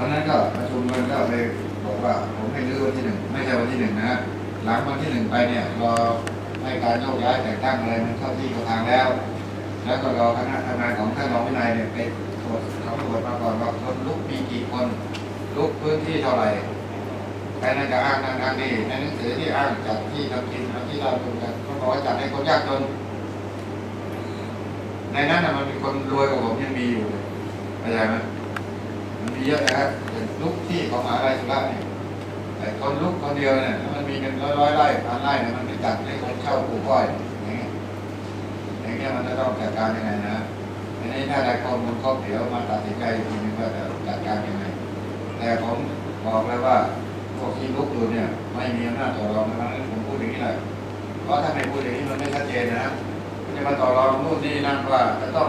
ราะนั้นก็ประชุมกันก็ไปบอกว่าผมให้รื้อวันที่หนึ่งไม่ใช่วันที่หนึ่งนะหลังวันที่หนึ่งไปเนี่ยรอให้การโยกย้ายแต่งตั้งอะไรมันเข้าที่เข้าทางแล้ว แล้วก็รอคณะทำงานของท่านรองวินัยเนี่ยไปตรวจสำรวจมาก่อนว่าคนลุกมีกี่คนลุกพื้นที่เท่าไหร่ใครน่าจะอ้างนั่นอ้างนี่ในหนังสือที่อ้างจัดที่ทำกินทำที่เราดูกันเขาบอกว่าจัดให้คนยากจนในนั้นน่ะมันมีคนรวยกว่าผมยังมีอยู่เลยเข้าใจไหม เยอะนะครับอย่างลุกที่ของมหาลัยสุราษฎร์เนี่ยแต่คนลุกคนเดียวเนี่ยมันมีเป็นร้อยร้อยไร่พันไร่เนี่ยมันไปจัดให้คนเช่าปลูกอ้อยอย่างเงี้ยอย่างเงี้ยมันจะต้องจัดการยังไงนะอันนี้ถ้าได้ข้อมูลครอบเดี๋ยวมาตัดสินใจทีนึงว่าจะจัดการยังไงแต่ผมบอกเลยว่าพวกที่ลุกอยู่เนี่ย ไม่มีอำนาจต่อรองนวันนั้นผมพูดอย่างนี้แหละเพราะถ้าไม่พูดอย่างนี้มันไม่ชัดเจนนะมันจะมาต่อรองนู่นนี่นั่นว่าจะต้อง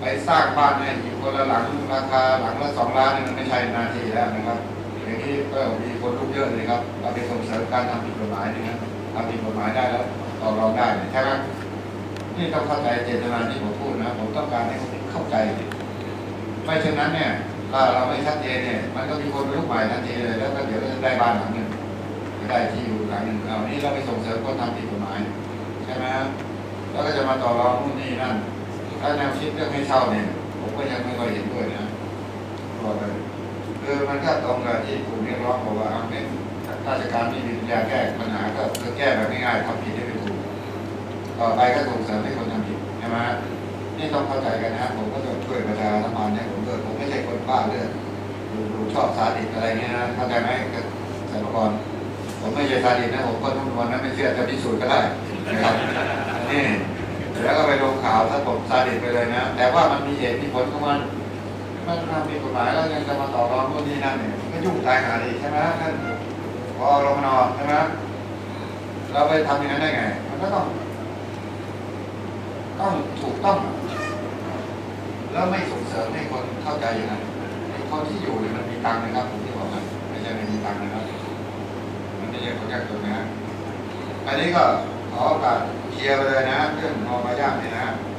ไปสร้างบ้านให้อีกคนละหลังราคาหลังละสองล้านนี่มันไม่ใช่นาทีแล้วนะครับ อย่างนี้ก็มีคนลุกเยอะเลยครับเราไปส่งเสริมการทำผิดกฎหมายนะครับทำผิดกฎหมายได้แล้วต่อรองได้ใช่ไหมนี่ต้องเข้าใจเจตนาที่ผมพูดนะ ผมต้องการให้คนเข้าใจไม่เช่นนั้นเนี่ยถ้าเราไม่ชัดเจนเนี่ยมันก็มีคนลุกใหม่ทันทีเลยแล้วก็เดี๋ยวจะได้บ้านหลังหนึ่งได้ที่อยู่หลังหนึ่งเอานี่เราไปส่งเสริมคนทำผิดกฎหมายใช่ไหมแล้วก็จะมาต่อรองนู่น ถ้าแนวคิดเรื่องให้เช่าเนี่ย ผมก็ยังไม่ค่อยเห็นด้วยนะบอกเลยคือมันก็ตรงกับที่กลุ่มเรียกร้องบอกว่าเอาเป็นราชการไม่มีปัญญาแก้ปัญหาก็ก็แก้แบบง่ายๆทำผิดให้เป็นถูกต่อไปก็ส่งเสริมให้คนทำผิดใช่ไหมนี่ต้องเข้าใจกันนะผมก็จะช่วยประชาสัมพันธ์ให้ผมด้วยผมไม่ใช่คนบ้าเรื่องดูดูชอบสาดิตอะไรเงี้ยนะเข้าใจไหมกับสารกรผมไม่ใช่สาดิตนะผมก็ทุกวันนั้นไม่เชื่อจะพิสูจน์ก็ได้นะครับ นี่แล้วก็ไปลงข่าวถ้าผมซาดิสไปเลยนะ แต่ว่ามันมีเหตุมีผลของมันมันทำผิดกฎหมายแล้วยังจะมาต่อรองนู่นนี่นั่นเนี่ยก็ยุ่งตายหาดีใช่ไหมท่านพอรมนใช่ไหมเราไปทำอย่างนั้นได้ไง มันก็ต้อง ต้องถูกต้อง แล้วไม่ส่งเสริมให้คนเข้าใจอย่างนั้นไอ้คนที่อยู่เนี่ยมันมีตังค์นะครับผมที่บอกนะไม่ใช่ไม่มีตังค์นะครับ มันไม่ใช่คนยากจนนะอันนี้ก็ขอโอกาสเคลียร์ไปเลยนะเรื่องมองมาย่างเนี่ยนะ